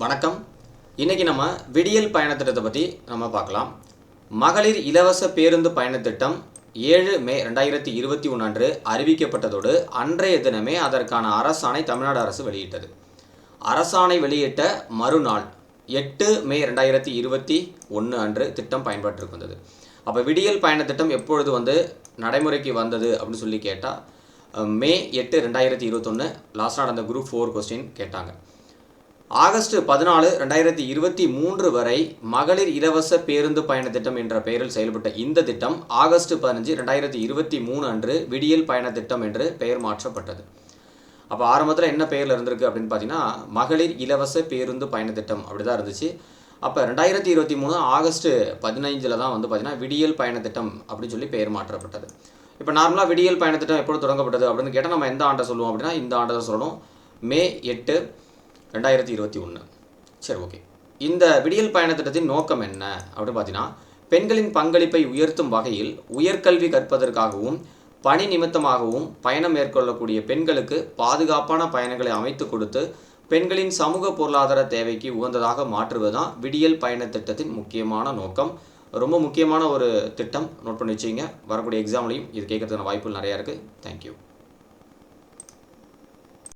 வணக்கம். இன்றைக்கி நம்ம விடியல் பயணத்திட்டத்தை பற்றி நம்ம பார்க்கலாம். மகளிர் இலவச பேருந்து பயணத்திட்டம் ஏழு மே ரெண்டாயிரத்தி இருபத்தி ஒன்று அன்று அறிவிக்கப்பட்டதோடு அன்றைய தினமே அதற்கான அரசாணை தமிழ்நாடு அரசு வெளியிட்டது. அரசாணை வெளியிட்ட மறுநாள் எட்டு மே ரெண்டாயிரத்தி இருபத்தி ஒன்று அன்று திட்டம் பயன்பாட்டிற்கு வந்தது அப்போ விடியல் பயணத்திட்டம் எப்பொழுது வந்து நடைமுறைக்கு வந்தது அப்படின்னு சொல்லி கேட்டால் மே எட்டு ரெண்டாயிரத்தி இருபத்தொன்று லாஸ்ட் நடந்த குரூப் ஃபோர் கொஸ்டின் கேட்டாங்க. ஆகஸ்ட் பதினாலு ரெண்டாயிரத்தி இருபத்தி மூன்று வரை மகளிர் இலவச பேருந்து பயண திட்டம் என்ற பெயரில் செயல்பட்ட இந்த திட்டம் ஆகஸ்ட் பதினஞ்சு ரெண்டாயிரத்தி இருபத்தி மூணு அன்று விடியல் பயண திட்டம் என்று பெயர் மாற்றப்பட்டது. அப்போ ஆரம்பத்தில் என்ன பெயரில் இருந்திருக்கு அப்படின்னு பார்த்தீங்கன்னா மகளிர் இலவச பேருந்து பயண திட்டம் அப்படி தான் இருந்துச்சு. அப்போ ரெண்டாயிரத்தி இருபத்தி மூணு ஆகஸ்ட் பதினைஞ்சில் தான் வந்து பார்த்தீங்கன்னா விடியல் பயண திட்டம் அப்படின்னு சொல்லி பெயர் மாற்றப்பட்டது. இப்போ நார்மலாக விடியல் பயண திட்டம் எப்பொழுது தொடங்கப்பட்டது அப்படின்னு கேட்டால் நம்ம எந்த ஆண்டை சொல்லுவோம் அப்படின்னா இந்த ஆண்டை தான் சொல்லணும். மே எட்டு ரெண்டாயிரத்தி இருபத்தி ஒன்று சரி ஓகே இந்த விடியல் பயண திட்டத்தின் நோக்கம் என்ன அப்படின்னு பார்த்தீங்கன்னா பெண்களின் பங்களிப்பை உயர்த்தும் வகையில் உயர்கல்வி கற்பதற்காகவும் பணி நிமித்தமாகவும் பயணம் மேற்கொள்ளக்கூடிய பெண்களுக்கு பாதுகாப்பான பயணங்களை அமைத்து கொடுத்து பெண்களின் சமூக பொருளாதார தேவைக்கு உகந்ததாக மாற்றுவது தான் விடியல் பயண திட்டத்தின் முக்கியமான நோக்கம். ரொம்ப முக்கியமான ஒரு திட்டம். நோட் பண்ணி வச்சுங்க. வரக்கூடிய எக்ஸாம்லையும் இது கேட்கறதுக்கான வாய்ப்புகள் நிறையா இருக்குது தேங்க்யூ